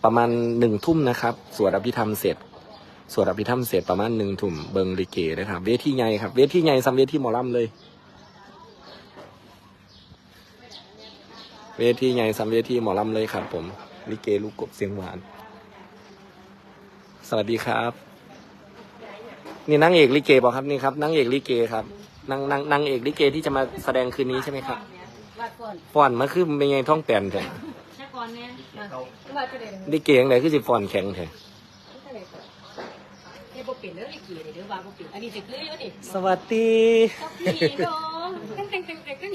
แล้วนะครับประมาณหนึ่งทุ่มนะครับ สวดอภิธรรมเสร็จ สวดอภิธรรมเสร็จประมาณหนึ่งทุ่มเบิงลิเกนะครับ เวทีใหญ่ครับ เวทีใหญ่ซ้ำเวทีหมอลำเลย เวทีใหญ่ซ้ำเวทีหมอลำเลยครับ ผมลิเกลูกกบเสียงหวาน สวัสดีครับ นี่นางเอกลิเกบอกครับนี่ครับนางเอกลิเกครับนางนางนางเอกลิเกที่จะมาแสดงคืนนี้ใช่ไหมครับวัดก่อน ฟอนมาคือเป็นไงท่องแปลนแท้แค่ ก่อนเนี่ยวัดจะเด่นลิเกยังไงคือสิฟอนแข็งแท้เอ้บ่เปลี่ยนเด้อไอ้กี่เด้อว่าบ่เปลี่ยนอันนี้จะคืออยู่นี่สวัสดีพี่น้องตึ้งตึ้งตึ้งตึ้งตึ้ง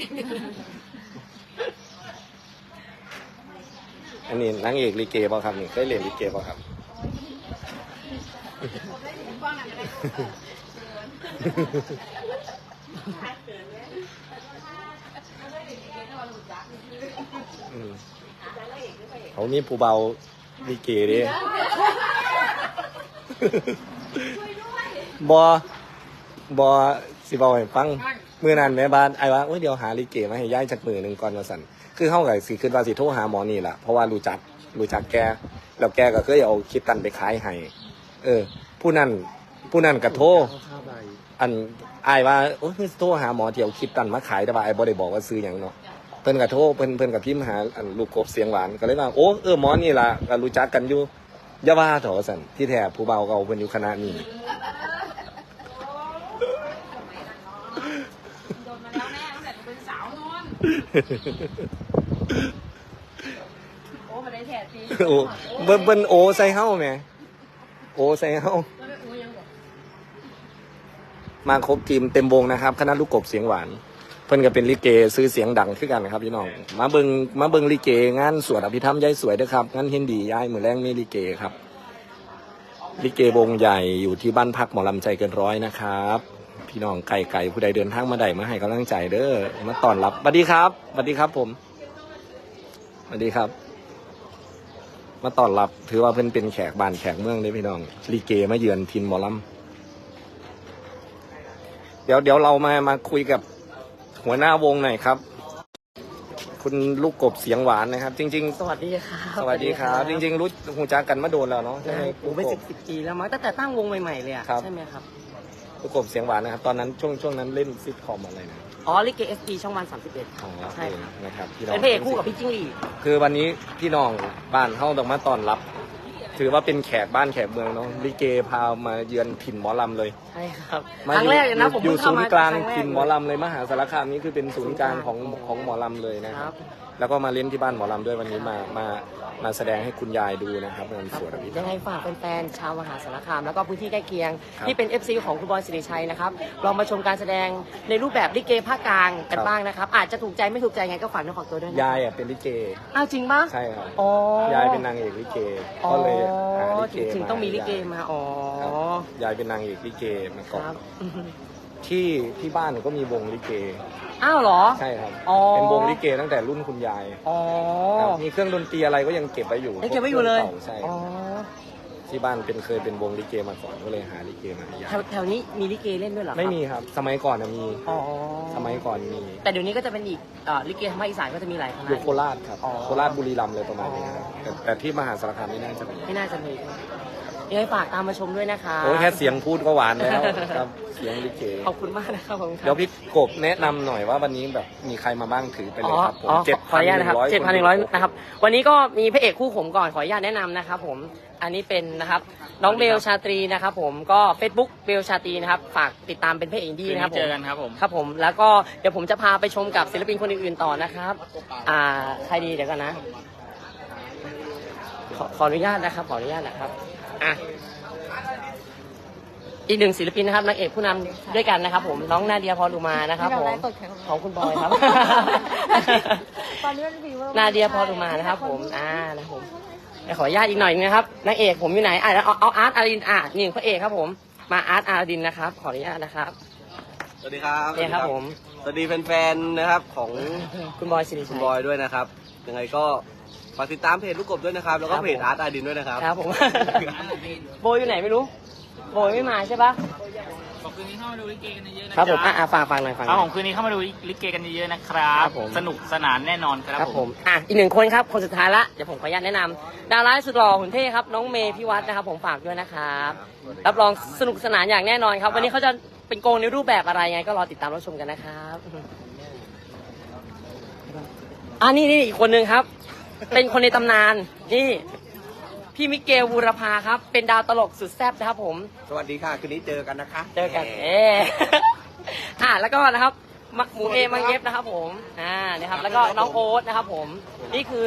อันนี้นางเอกลิเกป่ะครับนี่เคยเรียนลิเกป่ะครับ เขามีผู้เบาลิเกเดิบอบอสิบอให้ฟังมือนั้นแม่บ้านไอ้ว่าโอ้ยเดี๋ยวหาลิเกมาให้ย้ายจากมือหนึ่งก่อนว่าสันคือเข้ากับสิคือว่าสิโทรหาหมอนี่แหละเพราะว่ารู้จักรู้จักแกแล้วแกก็เคยเอาคิดตันไปขายให้เออ ผู้นั้นผู้นั้นก็โทรอันอายว่าโอ้ยเพิ่นโทรหาหมอที่เอาคลิปตันมาขายแต่ว่าไอ้บ่ได้บอกว่าซื้อหยังเนาะเพิ่นก็โทรเพิ่นเพิ่นก็พิมพ์หาอันลูกกบเสียงหวานก็เลยว่าโอ้เออหมอนี่ล่ะก็รู้จักกันอยู่อย่าว่าเถอะสั่นที่แท้ผู้เบาเก่าเพิ่นอยู่คณะนี้โดนมาแล้วแม่ตั้งแต่เป็นสาวนอนโอ้มาได้แท้ตีโอ้เบิ่นเบิ่นโอใส่เฮาแหมโอใส่เฮาแล้วไม่โอ้ยังบอกมาครบทีมเต็มวงนะครับ คณะลูกกบเสียงหวาน เพิ่นก็เป็นลิเกซื้อเสียงดังคือกันนะครับพี่น้องมาเบิงมาเบิงลิเกงานสวดอภิธรรมยายสวยด้อครับงานเฮนดียายมือแรงมีลิเกครับ ลิเกวงใหญ่อยู่ที่บ้านพักหมอลำใจเกินร้อยนะครับ พี่น้องไก่ไก่ผู้ใดเดินทางมาใดมาให้กำลังใจเด้อมาต้อนรับสวัสดีครับสวัสดีครับผมสวัสดีครับ มาต้อนรับถือว่าเพิ่นเป็นแขกบ้านแขกเมืองเลยพี่น้องลิเกมาเยือนทินหมอลำเดี๋ยวเดี๋ยวเรามามาคุยกับ หัวหน้าวงหน่อยครับ คุณลูกกบเสียงหวานนะครับ จริงสวัสดีครับๆสวัสดีครับ จริง ๆ รู้หูจักกันมาโดนแล้วเนาะใช่ไหมโอ้เป็นสิบสิบปีแล้วมั้งตั้งแต่ตั้งวงใหม่ๆเลยอะครับใช่ไหมครับ ลูกกบเสียงหวานนะครับ ตอนนั้นช่วงช่วงนั้นเล่นซิทคอมอะไรนะอ๋อลิเกเอสพีช่องวันสามสิบเอ็ดอ๋อใช่ครับ นะครับพี่น้องเป็นพระเอกคู่กับพี่จิ้งหรีดคือวันนี้พี่น้องบ้านเข้าต้องมาต้อนรับ ถือว่าเป็นแขกบ้านแขกเมืองเนาะลิเกพามาเยือนถิ่นหมอลำเลยใช่ครับมาครั้งแรกเลยนะผมอยู่เพิ่งศูเข้านมากย์ลางครั้แรถิ่นหมอเลยลำเลยมหาสารคามนี้คือเป็นศูนย์กลางของของหมอลำเลยนะคครัรับบ แล้วก็มาเล่นที่บ้านหมอลำด้วยวันนี้มามามาแสดงให้คุณยายดูนะครับงานสวดอภิธรรยัมงไงฝากแฟนๆชาวมหาสารคาม แล้วก็พื้นที่ใกล้เคียง ครับที่เป็น FC ของคุณบอยสิริชัยนะครับลองมาชมการแสดงในรูปแบบลิเกภาคกลางกันครับ บ้างนะครับ อาจจะถูกใจไม่ถูกใจไงก็ฝากเนื้อฝากตัวด้วยนะยายอะเป็นลิเกอ้าวจริงปะใช่ครับอ๋อยายเป็นนางเอกลิเกอ๋อก็เลยหาลิเกถึงต้องมีลิเกมาอ๋อครับยายเป็นนางเอกลิเกมาคก่อนรับที่ที่บ้านก็มีวงลิเก อ้าวเหรอ ใช่ครับ อ๋อ เป็นวงลิเกตั้งแต่รุ่นคุณยายอ๋อครับมีเครื่องดนตรีอะไรก็ยังเก็บไว้อยู่ยังเก็บไว้อยู่เลยพวกครื่องก่าใช่อ๋อที่บ้านเป็นเคยเป็นวงลิเกมาก่อนก็เลยหาลิเกมาให้ยาแถวยแถวนี้มีลิเกเล่นด้วยเหรอครับไม่มีครับ สมัยก่อนนะมีอ๋อสมัยก่อนมีแต่เดี๋ยวนี้ก็จะเป็นอีกเอ่อลิเกทางภาคอีสานก็จะมีหลายคณะ อยู่โคราชครับอ๋อ โคราชบุรีรัมย์เลยประมาณนี้ครับแต่แต่ที่มหาสารคามไม่น่าจะมี ไม่น่าจะมี ยังไงฝากตามมาชมด้วยนะคะ โอ้ยแค่เสียงพูดก็หวานแล้วครับเสียงลิเกขอบคุณมากนะครับผมครับ เดี๋ยวพี่กบแนะนำหน่อยว่าวันนี้แบบมีใครมาบ้างถือไปเลอ๋ยอครับผมอ๋อเจ็ดขออนุญาตนะครับเจ็ดพันหนึ่งร้อยนะครับ วันนี้ก็มีพระเอกคู่ผมก่อนขออนุญาตแนะนำนะครับผม อันนี้เป็นนะครับน้องเบลชาตรีนะครับผม ก็ Facebook เบลชาตรีนะครับ ฝากติดตามเป็นพระเอกอินดี้นะครับผม เจอกันครับผม ครับผม แล้วก็เดี๋ยวผมจะพาไปชมกับศิลปินคนอื่นๆต่อนะครับ อ่า ใครดีเดี๋ยวกันนะ ขอขออนุญาตนะครับ ขออนุญาตนะครับ อะอีกหนึ่งศิลปินนะครับนางเอกผู้นำด้วยกันนะครับ ผมน้องนาเดียพรอุมานะครับผมของคุณบอยครับ ตอนนี้มันฟีเวอร์นาเดียพรอุมานะครับ ผมอ่านะครับผมเดี๋ยวขออนุญาตอีกหน่อยนึงนะครับนางเอกผมอยู่ไหนอะเอาเอาอาร์ตอารินอะนี่พระเอกครับผมมาอาร์ตอารินนะครับ ขออนุญาตนะครับสวัสดีครับเนี่ยครับผม สวัสดีแฟนๆนะครับของคุณบอยสิริคุชัณยบอยด้วยนะครับยังไงก็ ฝากติดตามเพจลูกกบด้วยนะครับ แล้วก็ครับเพจอาร์ตอาดินด้วยนะครับ ครับผม โบอยู่ไหนไม่รู้ โบยไม่มาใช่ปะบอกคืนนี้เข้ามาดูลิเกกันเยอะๆนะครับผมจ๊ะอะอะฟังฟังหน่อยฟังหคน่รับอยผมคืนนี้เข้ามาดูลิเกกันเยอะๆนะครับครับผมสนุกสนานแน่นอนครับครับผผมมอะอีกหนึ่งคนครับคนสุดท้ายละเดี๋ยวผมขออนุญาตแนะนำดาวร้ายสุดหล่อหุ่นเท่ครับน้องเมย์พิวัฒน์นะครับ ผมฝากด้วยนะครับรับรองสนุกสนานอย่างแน่นอนครับ วันนี้เขาจะเป็นโกงในรูปแบบอะไรไง ก็รอติดตามรับชมกันนะครับอ่านี่นี่อีกคนนึงครับ เป็นคนในตำนาน นี่พี่มิเกลบูรพาครับ เป็นดาวตลกสุดแซ่บนะครับผม สวัสดีค่ะ คืนนี้เจอกันนะคะเจอกันเออ่าแล้วก็นะครับมะหมูเอมังเย็บนะครับผมอ่านะครับ แล้วก็น้องโอ๊ตนะครับผม นี่คือ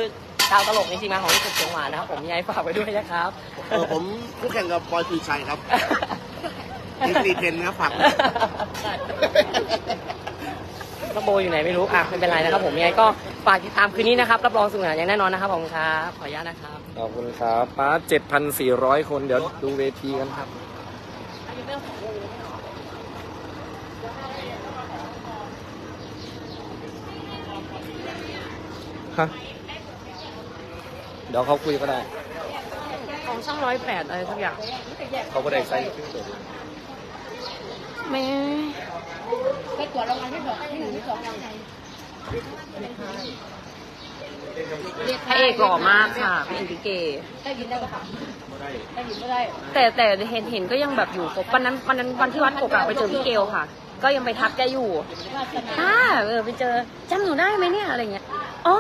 ดาวตลกในทีมงานของลูกสุดเสียงหวานนะครับผมยังไงฝากไว้ด้วยนะครับเออผมคู่แข่งกับบอยพีชัยครับทีซีเทนครับฝาก น้องโบอยู่ไหนไม่รู้อะไม่เป็นไรนะครับผมยังไงก็ฝากติดตามคืนนี้นะครับรับรองสนุกสนานอย่างแน่นอนนะครับผมครับขออนุญาตนะครับขอบคุณครับป้าเจ็ดพันสี่ร้อยคนเดี๋ยวดูเวทีกันครับฮะเดี๋ยวเขาคุยก็ได้ ของช่างร้อยแปดอะไรทุกอย่างเขาก็ได้ใส่ขึ้นตัวไม่ พระเอกหล่อมากค่ะพระเอกลิเก ได้ยินได้ปะคะได้ยินไม่ได้แต่แต่เห็นเห็นก็ยังแบบอยู่ครบวันนั้นวันนั้นวันที่วัดโกกะไปเจอพี่เกลค่ะ ก็ยังไปทักแกอยู่ว่าสนาอ่าเออไปเจอจำหนูได้ไหมเนี่ยอะไรเงี้ยอ๋อ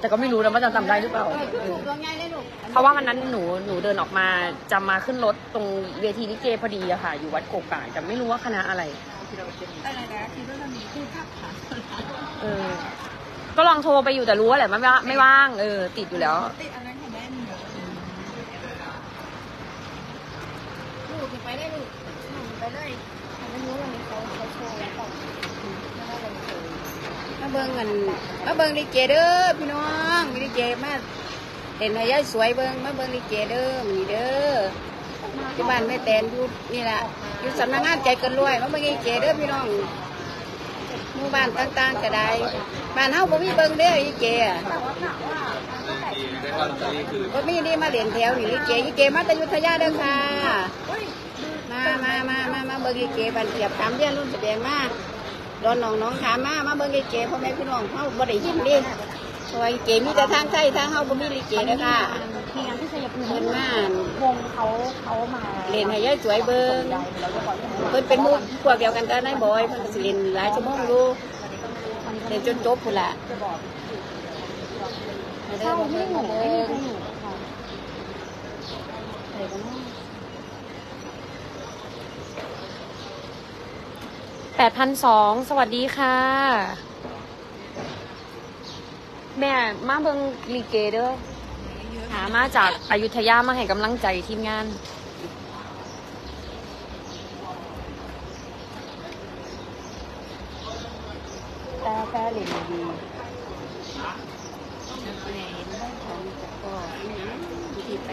แต่ก็ไม่รู้นะว่าจะจำได้หรือเปล่าเออตัวง่ายได้ลูเพราะว่าวันนั้นหนูหนูเดินออกมาจะมาขึ้นรถตรงเวทีลิเกพอดีอะค่ะ อยู่วัดโกกะแต่ไม่รู้ว่าคณะอะไร อะไรนะคิดว่าจะมีคู่ภาพค่ะเออ ก็ลองโทรไปอยู่แต่รู้ว่าแหละไม่ว่าไม่ว่าง เออ ติดอยู่แล้ว ติดอันนั้นของแม่หนูลูกไปได้ลูกไปเลยไม่รู้วันนี้เขาเขาโชว์แล้วต่อมาเบิ่งกันมาเบิ่งลิเกเด้อพี่น้องมีลิเกมาเห็นให้ยายสวยเบิ่งมาเบิ่งลิเกเด้อมีเด้อ ที่บ้านแม่แตนอยู่นี่แหละอยู่สำนักงานใจเกันรวยมาเบิ่งลิเกเด้อพี่น้องหมู่บ้านต่างๆก็ได้บ้านเฮาบ่มีเบิ่งเด้อลิเกอะก็มีนี่มาเหรียญแถวนี่ลิเกลิเกมาแตอยุทธยาเด้อค่ะมามามามามาเบิ่งเกบันเกียบถามเรียนรุ่นแสดงมาดอนน้องน้องถามมามาเบิ่งลิเกพ่อแม่พี่น้องเฮาบ่ได้ยินดิเพราะว่าเกมีแต่ทางไทยทางเฮาบ่มีลิเกเด้อค่ะ มีงานที่ชัยภูมิเพิ่นมาวงเขาเขามาเล่นให้ยายสวยเบิ่งเพิ่นเป็นหมู่พวกเดียวกันกับนายบอยเพิ่นก็สิเล่นหลายชั่วโมงอยู่เล่นจนจบพุ่นล่ะมาเด้อมาเบิ่งมาเบิ่งแปดพันสองสวัสดีค่ะ แม่มาเบิงลีเกเด้อ หามาจากอายุทยามาให้กำลังใจทีมงาน แต่แต่เล่นดีที่ไป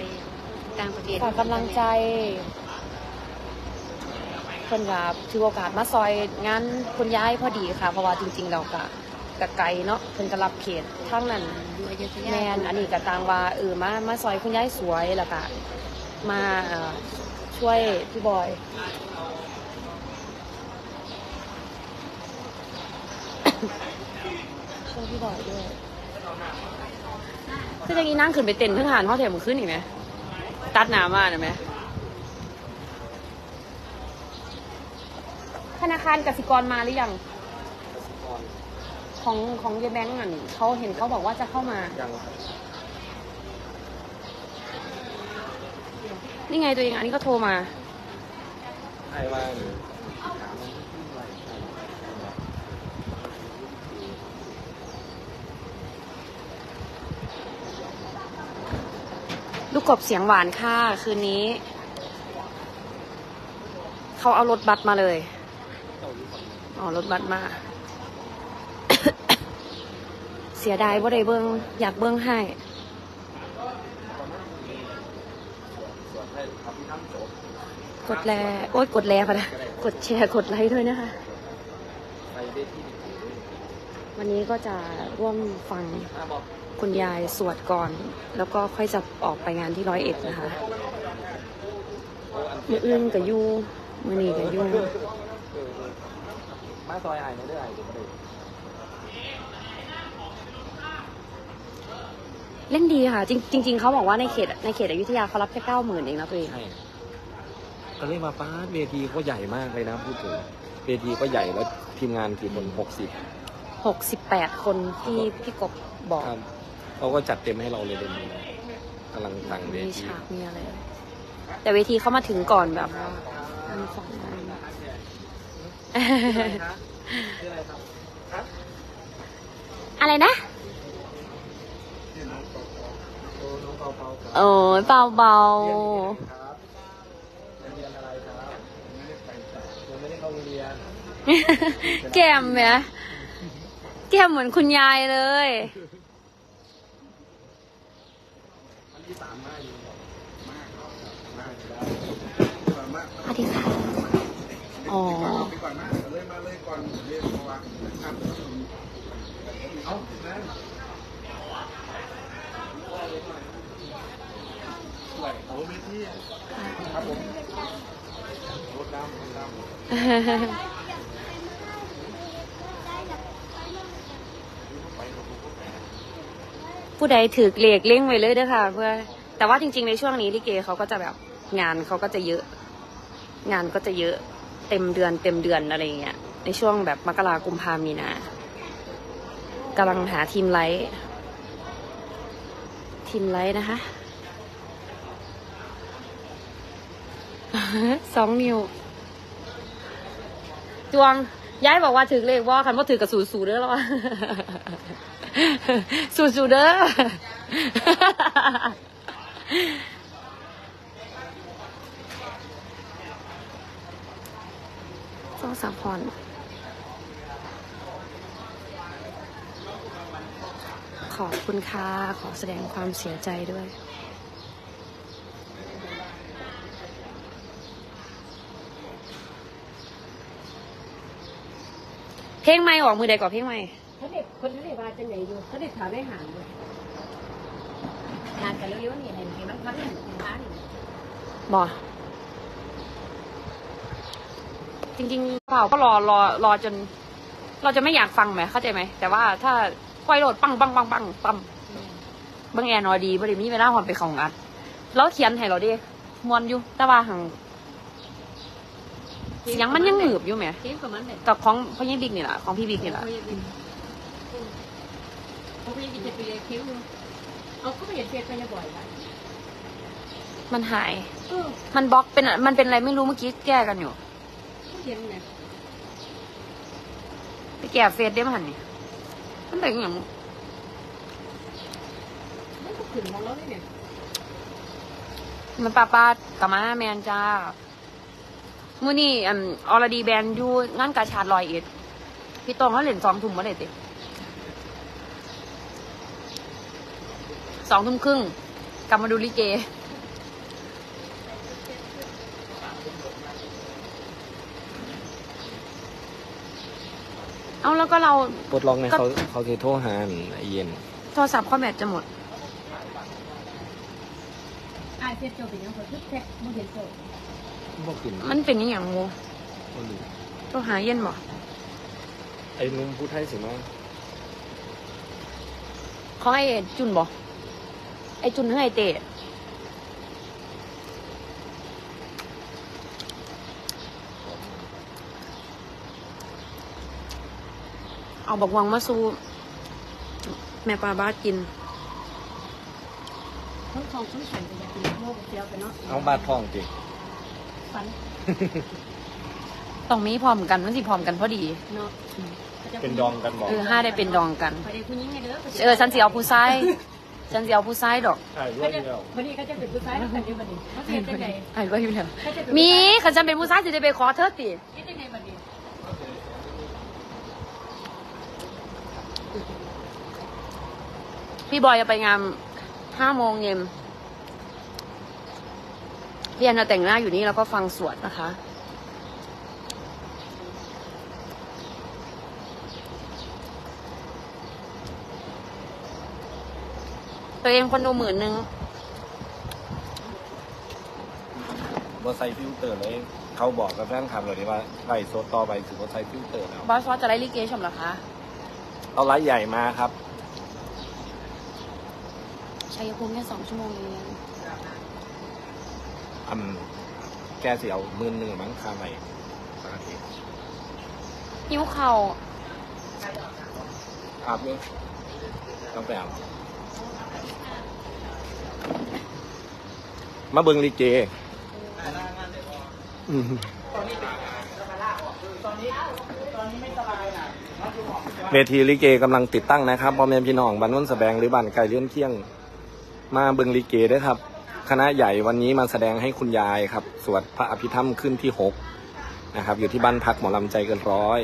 ต่างประเทศฝากกำลังใจเพิ่นกับถือโอกาสมาซอยงานคุณยายพอดีค่ะ เพราะว่าจริงๆเรากะกะไกลเนาะเพิ่นก็รับเขต ทั้งนั้นอยู่อยุธยาแมนอันนี้ก็ต่างว่าเออมามาซอยคุณยายสวยแล้วก็มาเอ่อช่วยพี่บอย ช่วยพี่บอยด้วยคือจะกี้นั่งขึ้นไปเต้นเพิ่งหานห้องแถวมือขึ้นอีกไหมตัดหนามาหน่อยไหมธนาคารกสิกรมาหรือยัง ของของเยแบงก์อะเขาเห็นเขาบอกว่าจะเข้ามายังนี่ไงตัวเองอันนี้ก็โทรมาไอ้ว่านี่ลูกกบเสียงหวานค่ะ คืนนี้ เขาเอารถบัสมาเลย อ๋อ รถบัสมา เสียดายว่าได้เบิ้งอยากเบิ้งให้กดแลโอ๊ยกดแลพะนะกดแชร์กดไลค์ด้วยนะคะ วันนี้ก็จะร่วมฟังคุณยายสวดก่อน แล้วก็ค่อยจะออกไปงานที่ร้อยเอ็ดนะคะมืออื่นกับยูมือนี้ก็ยุ่งมาซอยไอ้ไม่ได้ไอ้ก็ไม่ได้ เล่นดีค่ะ จริงจริง ๆเขาบอกว่าในเขตในเขตอยุธยาเขารับแค่เก้าหมื่นเองนะตัวเอง ใช่ก็เรียกมาป้าดเวทีก็ใหญ่มากเลยนะพูดถึงเวทีก็ใหญ่แล้วทีมงานกี่คนหกสิบหกสิบแปดคนที่พี่กบบอกครับเขาก็จัดเต็มให้เราเลยเดนกำลังสั่งเวมีทีฉากมีอะไร แต่เวทีเขามาถึงก่อนแบบว่ามีสองงานอะไรนะ โอ้ยเบาเบาๆแก้มเนี่ยแก้มเหมือนคุณยายเลยสวัสดีค่ะ อ๋อ ผู้ใดถือเลกเล่งไว้เลยเด้อค่ะ เพื่อ แต่ว่าจริง ๆ ในช่วงนี้ลิเกเขาก็จะแบบงานเขาก็จะเยอะ งานก็จะเยอะเต็มเดือนเต็มเดือนอะไรอย่างเงี้ยในช่วงแบบมกรากุมภามีนากำลังหาทีมไลท์ทีมไลท์นะคะ สองนิ้วจวงย้ายบอกว่าถือเลขว่าคันว่าถือกับสูสูเด้อแล้ววะสูสูเด้อต้องสาพรขอบคุณค่ะ ขอแสดงความเสียใจด้วย เพลงใหม่ออกมือใดก่อนเพลงใหม่เขาเด็กคนเขาเด็กว่าจะไหนอยู่เขาเด็กถามได้หางเลยงานกันเร็วๆนี่เห็นเห็นมันพักเห็นร้านบอจริงๆเปล่าก็รอรอรอจน เราจะไม่อยากฟังไหมเข้าใจไหมแต่ว่าถ้าไฟโหลดปังปังปังปังปังเบิ้งแอนอดีบริมีเวลาหอนไปของอัดแล้วเขียนให้เราดิมวนอยู่แต่ว่าหังเสี ยงมันยังหนืบอยู่ไหมเทียบกับมันเลยกับของพ่อยี่บิ๊กนี่แหละของพี่บิ๊กนี่แหละเขายังบินเขายังบินจะไปเลยคิ้วเอาเขาไปเห็นเฟซไปบ่อยแล้วมันหาย เออมันบล็อกเป็นมันเป็นอะไรไม่รู้เมื่อกี้แก้กันอยู่เขาเห็นไงไปแก้เฟซได้มั้ยนี่มันเป็นอย่างไม่ก็ขึ้นมองแล้วเนี่ยมันปาปาดกับมาแมนจ้า มื่อนี้อันออรดีแบนด์อยู่งานกาชาดลอยเอ็ดพี่ตองเขาเล่นสองทุ่มมาเลยติสองทุ่มครึ่งกลับมาดูลิเก เอาแล้วก็เรา ปลดล็อกในเขาเขาคือโทรหาไอ้เย็น โทรศัพท์ข้อแบตจะหมดอ่านเฟซโจเป็นยังไงคือแท็กไม่เห็นโจ บอกขึ้นมันเป็นอหย่างโมบ่รู้ต้องหาเย็นบ่ไอ้นุ่มพูดไทยสิมาเขาให้จุนบ่ไอจุนให้ไอเตะเอาบักวังมาสู้แม่ปลาบ้ากินเขาคงต้องใส่ไปอย่างนี้โลกเดียวไปเนาะ เอาบาดทองจริง ฝันต้องมีพร้อมกันมันสิพร้อมกันพอดี เนาะเป็นดองกันบอกเออห้าได้เป็นดองกัน พอดีคุณยิ่งไงเด้อเออฉันสิเอาผู้ชายฉันสิเอาผู้ชายดอกใช่ด้วก็ยจะเดียววันนี้ก็จะเป็นผู้ชายแล้วกันอยู่วันนี้เขาเสียจังไงไอ้ก็อยู่แล้วเขาจะเป็นมีขันฉันเป็นผู้ชายสิได้ไปขอเธอตินี่จังไงวันนี้พี่บอยจะไปงานห้าโมงเย็น พี่แอนจะแต่งหน้าอยู่นี่แล้วก็ฟังสวดนะคะ ตัวเองคนดูหมื่นหนึ่งบอใส่ฟิลเตอร์เลยขเขาบอกกับแฟนคลับเลยที่ว่าไล่โซต่อไปถือว่าใช้ฟิลเตอร์แล้วบอสว่าจะไล่ลิเกชมเหรอคะ เอาไลฟ์ใหญ่มาครับ ชัยภูมิแค่สองชั่วโมงเอง อืมแกเสียวหมื่นหนึ่งมั้งค่าไปปกติหิวเข่าอาบนี่ต้องไปอาบมาเบิงลิเกอืมเวทีลิเกกำลังติดตั้งนะครับพ่อแม่พี่น้องบ้านนุ่นสแบงหรือบ้านไก่เลื่อนเที่ยง มาเบิงลิเกด้วยครับ คณะใหญ่วันนี้มาแสดงให้คุณยายครับ สวดพระอภิธรรมขึ้นที่หกนะครับ อยู่ที่บ้านพักหมอลำใจเกินร้อย